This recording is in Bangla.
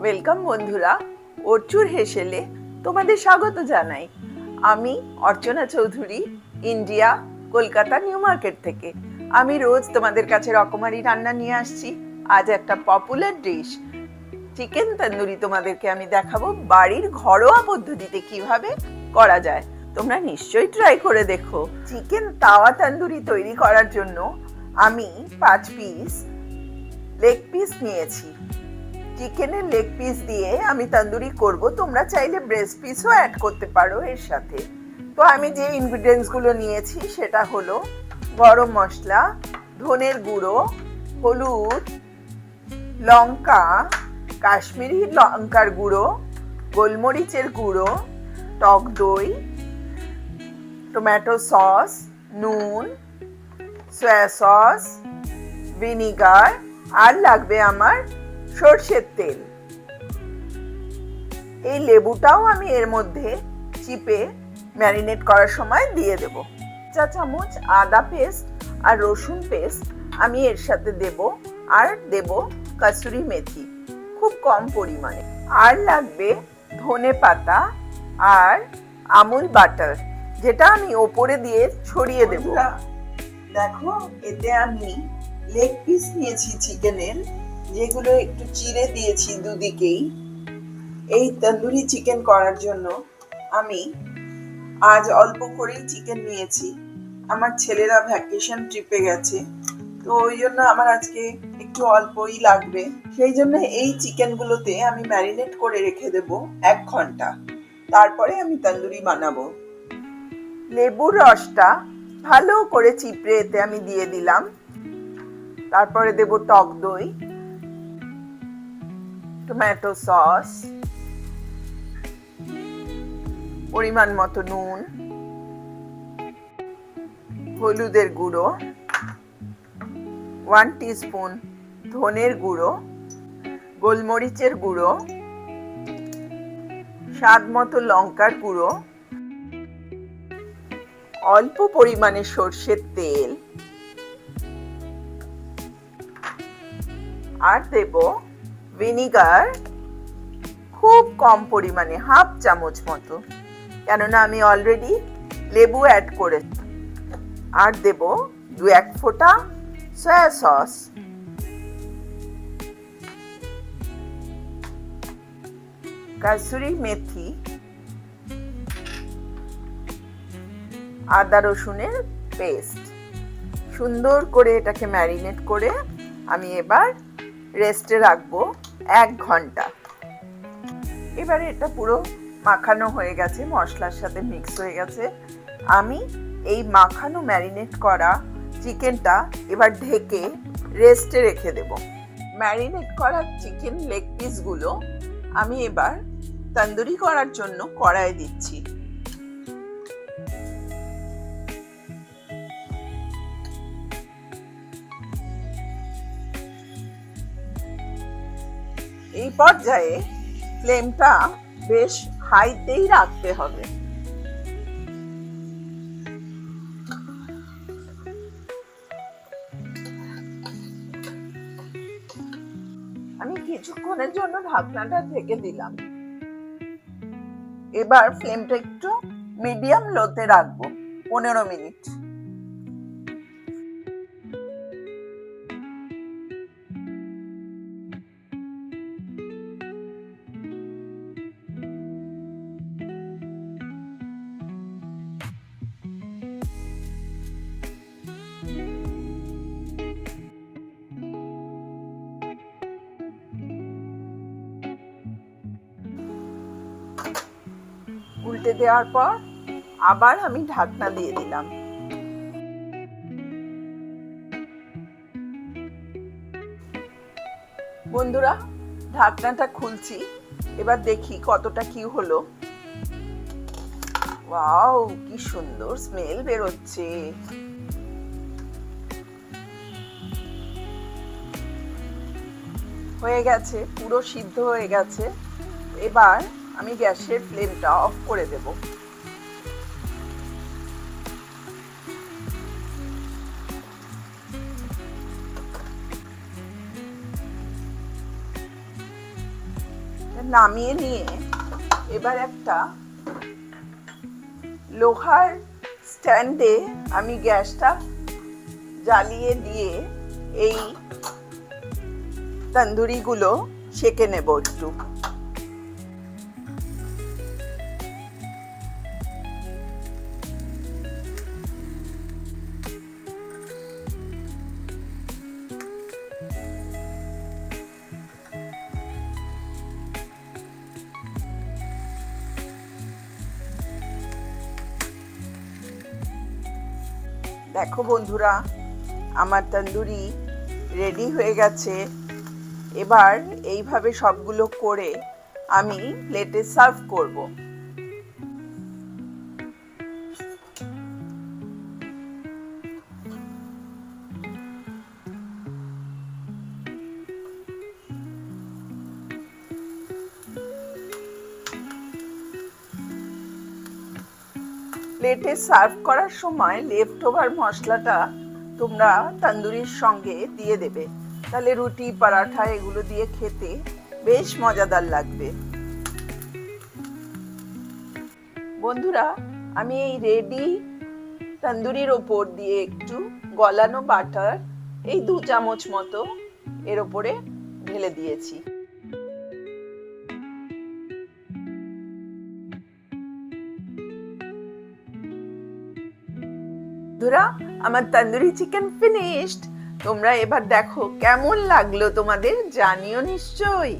ওয়েলকাম বন্ধুরা। অর্চুর হেসেলে তোমাদের স্বাগত জানাই। আমি Archana Chowdhury, India, Kolkata, New Market থেকে। আমি রোজ তোমাদের কাছে রকমারি রান্না নিয়ে আসছি। আজ একটা পপুলার ডিশ চিকেন তন্দুরি তোমাদেরকে আমি দেখাবো বাড়ির ঘরোয়া পদ্ধতিতে কীভাবে করা যায়। তোমরা নিশ্চয়ই ট্রাই করে দেখো। চিকেন তাওয়া তন্দুরি তৈরি করার জন্য আমি পাঁচ পিস লেগ পিস নিয়েছি। চিকেনের লেগ পিস দিয়ে আমি তন্দুরি করব। তোমরা চাইলে ব্রেস্ট পিসও অ্যাড করতে পারো এর সাথে। তো আমি যে ইনগ্রিডিয়েন্টসগুলো নিয়েছি, সেটা হলো গরম মশলা, ধনের গুঁড়ো, হলুদ, লঙ্কা, কাশ্মীরি লঙ্কার গুঁড়ো, গোলমরিচের গুঁড়ো, টক দই, টমেটো সস, নুন সয়া সস ভিনিগার আর লাগবে আমার সর্ষের তেল। এই লেবুটাও আমি এর মধ্যে চিপে ম্যারিনেট করার সময় দিয়ে দেব। চা চামচ, আদা পেস্ট আর রসুন পেস্ট আমি এর সাথে দেব আর দেব কাসুরি মেথি, খুব কম পরিমাণে। আর লাগবে ধনে পাতা আর আমুল বাটার, যেটা আমি ওপরে দিয়ে ছড়িয়ে দেব। দেখো, এতে আমি লেগ পিস নিয়েছি চিকেনের, যেগুলো একটু চিড়ে দিয়েছি দুদিকেই। এই তন্দুরি চিকেন করার জন্য আমি আজ অল্প করেই চিকেন নিয়েছি। আমার ছেলেরা ভ্যাকেশন ট্রিপে গেছে, তো ওই জন্য আমার আজকে একটু অল্পই লাগবে। সেই জন্য এই চিকেনগুলোতে আমি ম্যারিনেট করে রেখে দেব এক ঘণ্টা। তারপরে আমি তন্দুরি বানাবো। লেবুর রসটা ভালো করে চিপড়ে এতে আমি দিয়ে দিলাম। তারপরে দেব টক দই টমেটো সস পরিমাণ মতো নুন, হলুদের গুঁড়ো ওয়ান স্পুন ধনের গুঁড়ো, গোলমরিচের গুঁড়ো, স্বাদ মতো লঙ্কার গুঁড়ো, অল্প পরিমাণে সর্ষের তেল আর দেব ভিনিগার খুব কম পরিমাণে হাফ চামচ মতো। কেননা আমি অলরেডি লেবু অ্যাড করে আর দেব দু এক ফোঁটা সয়া সস কাসুরি মেথি, আদা রসুনের পেস্ট সুন্দর করে এটাকে ম্যারিনেট করে আমি এবার রেস্টে রাখব এক ঘণ্টা। এবারে এটা পুরো মাখানো হয়ে গেছে, মশলার সাথে মিক্স হয়ে গেছে। আমি এই মাখানো ম্যারিনেট করা চিকেনটা এবার ঢেকে রেস্টে রেখে দেব। ম্যারিনেট করা চিকেন লেগ পিসগুলো আমি এবার তন্দুরি করার জন্য কড়াই দিচ্ছি। এই পর্যায়ে ফ্লেমটা বেশ হাইতেই রাখতে হবে। আমি কিছুক্ষণের জন্য ঢাকনাটা ঢেকে দিলাম। এবার ফ্লেমটা একটু মিডিয়াম লোতে রাখব, পনেরো মিনিট। উল্টে দেওয়ার পর আবার আমি ঢাকনা দিয়ে দিলাম। বন্ধুরা, ঢাকনাটা খুলছি। এবার দেখি কতটা কি হলো। ওয়াও, কি সুন্দর স্মেল বেরোচ্ছে। হয়ে গেছে, পুরো সিদ্ধ হয়ে গেছে। এবার আমি গ্যাসের ফ্লেমটা অফ করে দেব। নামিয়ে নিয়ে এবার একটা লোহার স্ট্যান্ডে আমি গ্যাসটা জ্বালিয়ে দিয়ে এই তন্দুরিগুলো সেকে নেব একটু। দেখো বন্ধুরা, আমার তন্দুরি রেডি হয়ে গেছে। এবার এইভাবে সবগুলো করে আমি প্লেটে সার্ভ করব। প্লেটে সার্ভ করার সময় লেফট ওভার মশলাটা তোমরা তন্দুরির সঙ্গে দিয়ে দেবে। তাহলে রুটি, পরাঠা এগুলো দিয়ে খেতে বেশ মজাদার লাগবে। বন্ধুরা, আমি এই রেডি তন্দুরির ওপর দিয়ে একটু গলানো বাটার এই দু চামচ মতো এর ওপরে ঢেলে দিয়েছি। বন্ধুরা আমার তন্দুরি চিকেন ফিনিশড তোমরা এবার দেখো কেমন লাগল তোমাদের জানিও নিশ্চয়ই।